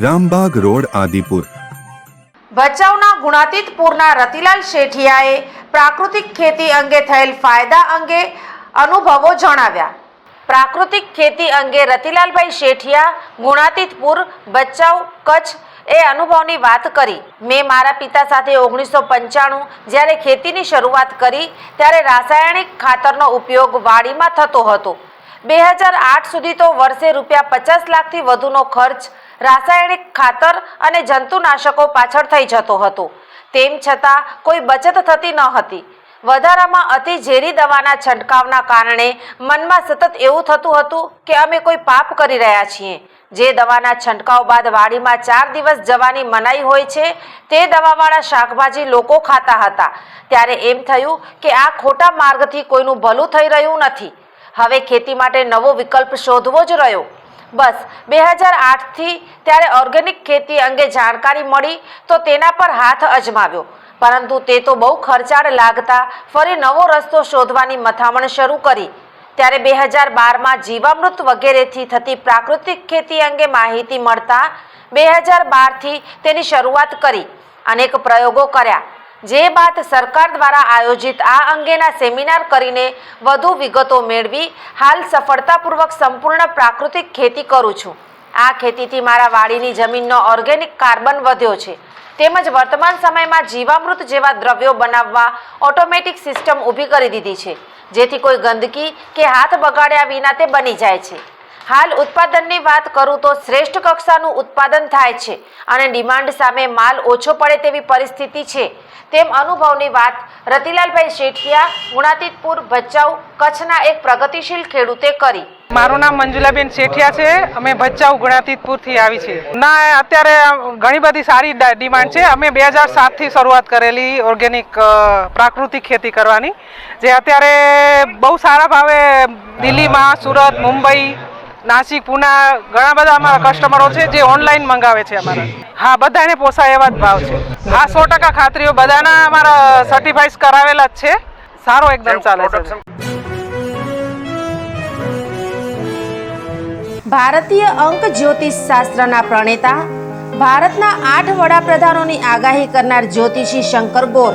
Rambag road, Adipur. ભચાઉના ગુણાતીત પૂરના રતિલાલ શેઠિયાએ પ્રાકૃતિક ખેતી અંગે થયેલ ફાયદા અંગે અનુભવો જણાવ્યા. પ્રાકૃતિક ખેતી અંગે રતિલાલભાઈ શેઠિયા ગુણાતીતપુર, ભચાઉ, કચ્છ એ અનુભવની વાત કરી. મેં મારા પિતા સાથે ઓગણીસો પંચાણું જ્યારે ખેતીની શરૂઆત કરી, ત્યારે રાસાયણિક ખાતરનો ઉપયોગ વાડીમાં થતો હતો. બે હજાર આઠ સુધી તો વર્ષે રૂપિયા પચાસ લાખથી વધુનો ખર્ચ રાસાયણિક ખાતર અને જંતુનાશકો પાછળ થઈ જતો હતો. તેમ છતાં કોઈ બચત થતી ન હતી. વધારામાં અતિ ઝેરી દવાના છંટકાવના કારણે મનમાં સતત એવું થતું હતું કે અમે કોઈ પાપ કરી રહ્યા છીએ. જે દવાના છંટકાવ બાદ વાડીમાં ચાર દિવસ જવાની મનાઈ હોય છે, તે દવાવાળા શાકભાજી લોકો ખાતા હતા. ત્યારે એમ થયું કે આ ખોટા માર્ગથી કોઈનું ભલું થઈ રહ્યું નથી. હવે ખેતી માટે નવો વિકલ્પ શોધવો જ રહ્યો. બસ, બે હજાર આઠથી ત્યારે ઓર્ગેનિક ખેતી અંગે જાણકારી મળી તો તેના પર હાથ અજમાવ્યો. પરંતુ તે તો બહુ ખર્ચાળ લાગતા ફરી નવો રસ્તો શોધવાની મથામણ શરૂ કરી. ત્યારે બે હજાર બારમાં જીવામૃત વગેરેથી થતી પ્રાકૃતિક ખેતી અંગે માહિતી મળતા બે હજાર બારથી તેની શરૂઆત કરી. અનેક પ્રયોગો કર્યા. જે બાદ સરકાર દ્વારા આયોજિત આ અંગેના સેમિનાર કરીને વધુ વિગતો મેળવી હાલ સફળતાપૂર્વક સંપૂર્ણ પ્રાકૃતિક ખેતી કરું છું. આ ખેતીથી મારા વાડીની જમીનનો ઓર્ગેનિક કાર્બન વધ્યો છે. તેમજ વર્તમાન સમયમાં જીવામૃત જેવા દ્રવ્યો બનાવવા ઓટોમેટિક સિસ્ટમ ઊભી કરી દીધી છે. જેથી કોઈ ગંદકી કે હાથ બગાડ્યા વિના તે બની જાય છે. હાલ ઉત્પાદનની વાત કરું તો શ્રેષ્ઠ કક્ષાનું ઉત્પાદન થાય છે અને ડિમાન્ડ સામે માલ ઓછો પડે તેવી પરિસ્થિતિ છે. તેમ અનુભવની વાત રતિલાલભાઈ શેઠિયા, ગુણાતીતપુર, ભચાઉ કચ્છના એક પ્રગતિશીલ ખેડૂતે કરી. મારું નામ મંજુલાબેન શેઠિયા છે. અમે ભચાઉ, ગુણાતીતપુરથી આવી છે ના, અત્યારે ઘણી બધી સારી ડિમાન્ડ છે. અમે બે હજાર સાતથી શરૂઆત કરેલી ઓર્ગેનિક પ્રાકૃતિક ખેતી કરવાની. જે અત્યારે બહુ સારા ભાવે દિલ્હીમાં, સુરત, મુંબઈ નાસિક પુના ઘણા બધા અમારા કસ્ટમરો છે જે ઓનલાઈન મંગાવે છે અમારા. હા બધાને પોસાય એવા જ ભાવ છે. હા સો ટકા ખાતરીઓ બધાના અમારા સર્ટિફાઈડ કરાવેલા જ છે. સારો એકદમ ચાલે છે ભારતીય અંક જ્યોતિષ શાસ્ત્રના પ્રણેતા ભારતના આઠ વડાપ્રધાનોની આગાહી કરનાર જ્યોતિષી શંકર ગોર.